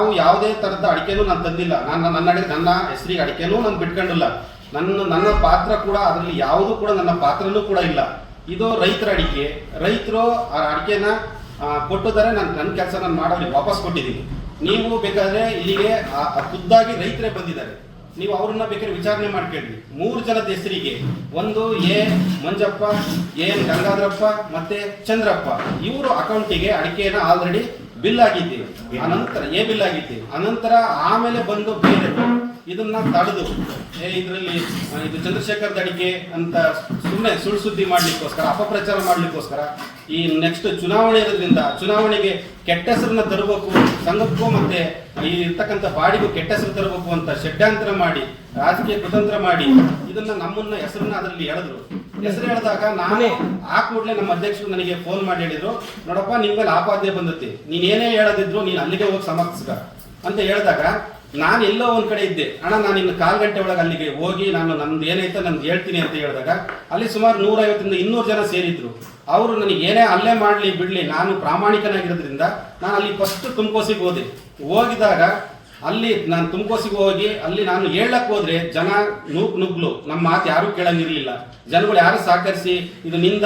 ನಾವು ಯಾವುದೇ ಥರದ ಅಡಿಕೆನೂ ನಾನು ತಂದಿಲ್ಲ. ನಾನು ನನ್ನ ಅಡಿಗೆ ನನ್ನ ಹೆಸರಿಗೆ ಅಡಿಕೆನೂ ನಾನು ಬಿಟ್ಕೊಂಡಿಲ್ಲ. ನನ್ನ ನನ್ನ ಪಾತ್ರ ಕೂಡ ಅದರಲ್ಲಿ ಯಾವುದೂ ಕೂಡ ನನ್ನ ಪಾತ್ರನೂ ಕೂಡ ಇಲ್ಲ. ಇದು ರೈತರ ಅಡಿಕೆ. ರೈತರು ಆ ಅಡಿಕೆನ ಕೊಟ್ಟಿದ್ದಾರೆ. ನಾನು ನನ್ನ ಕೆಲಸ ನಾನು ಮಾಡೋರಿಗೆ ವಾಪಸ್ ಕೊಟ್ಟಿದ್ದೀನಿ. ನೀವು ಬೇಕಾದ್ರೆ ಇಲ್ಲಿಗೆ ಖುದ್ದಾಗಿ ರೈತರೇ ಬಂದಿದ್ದಾರೆ. ನೀವು ಅವ್ರನ್ನ ಬೇಕಾದ್ರೆ ವಿಚಾರಣೆ ಮಾಡ್ಕೊಳ್ಳಿ. ಮೂರು ಜನದ ಹೆಸರಿಗೆ. ಒಂದು ಎ ಮಂಜಪ್ಪ ಎನ್ ಗಂಗಾಧರಪ್ಪ, ಮತ್ತೆ ಚಂದ್ರಪ್ಪ. ಇವರು ಅಕೌಂಟಿಗೆ ಅಡಿಕೆನ ಆಲ್ರೆಡಿ ಬಿಲ್ ಆಗಿದ್ದೀವಿ ಅನಂತರ ಎ ಬಿಲ್ ಆಗಿದ್ದೀವಿ ಅನಂತರ ಆಮೇಲೆ ಬಂದು ಬೇರೆ. ಇದನ್ನ ತಡೆದು. ಏ, ಇದರಲ್ಲಿ ಇದು ಚಂದ್ರಶೇಖರ್ ದಡಿಗೆ ಅಂತ ಸುಮ್ಮನೆ ಸುಳ್ಳು ಸುದ್ದಿ ಮಾಡ್ಲಿಕ್ಕೋಸ್ಕರ, ಅಪಪ್ರಚಾರ ಮಾಡ್ಲಿಕ್ಕೋಸ್ಕರ, ಈ ನೆಕ್ಸ್ಟ್ ಚುನಾವಣೆ ಇರೋದ್ರಿಂದ, ಚುನಾವಣೆಗೆ ಕೆಟ್ಟ ಹೆಸರನ್ನ ತರಬೇಕು, ಸಂಘಕ್ಕೂ ಮತ್ತೆ ಈ ಇರ್ತಕ್ಕಂಥ ಬಾಡಿಗೂ ಕೆಟ್ಟ ಹೆಸರು ತರಬೇಕು ಅಂತ ಷಡ್ಯಾಂತರ ಮಾಡಿ, ರಾಜಕೀಯ ಕುತಂತ್ರ ಮಾಡಿ, ಇದನ್ನ ನಮ್ಮನ್ನ ಹೆಸರನ್ನ ಅದರಲ್ಲಿ ಎಳೆದ್ರು. ಹೆಸರು ಹೇಳಿದಾಗ ನಾನೇ ಆ ಕೂಡಲೇ ನಮ್ಮ ಅಧ್ಯಕ್ಷರು ನನಗೆ ಫೋನ್ ಮಾಡಿ ಹೇಳಿದ್ರು ನೋಡಪ್ಪ ನಿಮ್ ಮೇಲೆ ಆಪಾದನೆ ಬಂದತ್ತೆ ನೀನ್ ಏನೇ ಹೇಳದಿದ್ರು ನೀನ್ ಅಲ್ಲಿಗೆ ಹೋಗಿ ಸಮರ್ಥಿಸ್ಕ ಅಂತ ಹೇಳಿದಾಗ ನಾನು ಎಲ್ಲೋ ಒಂದ್ ಕಡೆ ಇದ್ದೆ. ಅಣ್ಣ ನಾನು ಇನ್ನು ಕಾಲ್ ಗಂಟೆ ಒಳಗೆ ಅಲ್ಲಿಗೆ ಹೋಗಿ ನಾನು ನಂದು ಏನೈತೆ ನಂದು ಹೇಳ್ತೀನಿ ಅಂತ ಹೇಳಿದಾಗ ಅಲ್ಲಿ ಸುಮಾರು ನೂರೈವತ್ತರಿಂದ ಇನ್ನೂರು ಜನ ಸೇರಿದ್ರು. ಅವರು ನನಗೆ ಏನೇ ಅಲ್ಲೇ ಮಾಡ್ಲಿ ಬಿಡ್ಲಿ ನಾನು ಪ್ರಾಮಾಣಿಕನಾಗಿರೋದ್ರಿಂದ ನಾನು ಅಲ್ಲಿ ಫಸ್ಟ್ ತುಮಕೋಸಿಗೆ ಹೋದೆ. ಹೋಗಿದಾಗ ಅಲ್ಲಿ ನಾನು ತುಮಕೋಸಿಗೆ ಹೋಗಿ ಅಲ್ಲಿ ನಾನು ಹೇಳಕ್ ಹೋದ್ರೆ ಜನ ನೂಕ್ ನುಗ್ಲು ನಮ್ಮ ಮಾತು ಯಾರು ಕೇಳಂಗಿರ್ಲಿಲ್ಲ. ಜನಗಳು ಯಾರು ಸಹಕರಿಸಿ ಇದು ನಿಂದ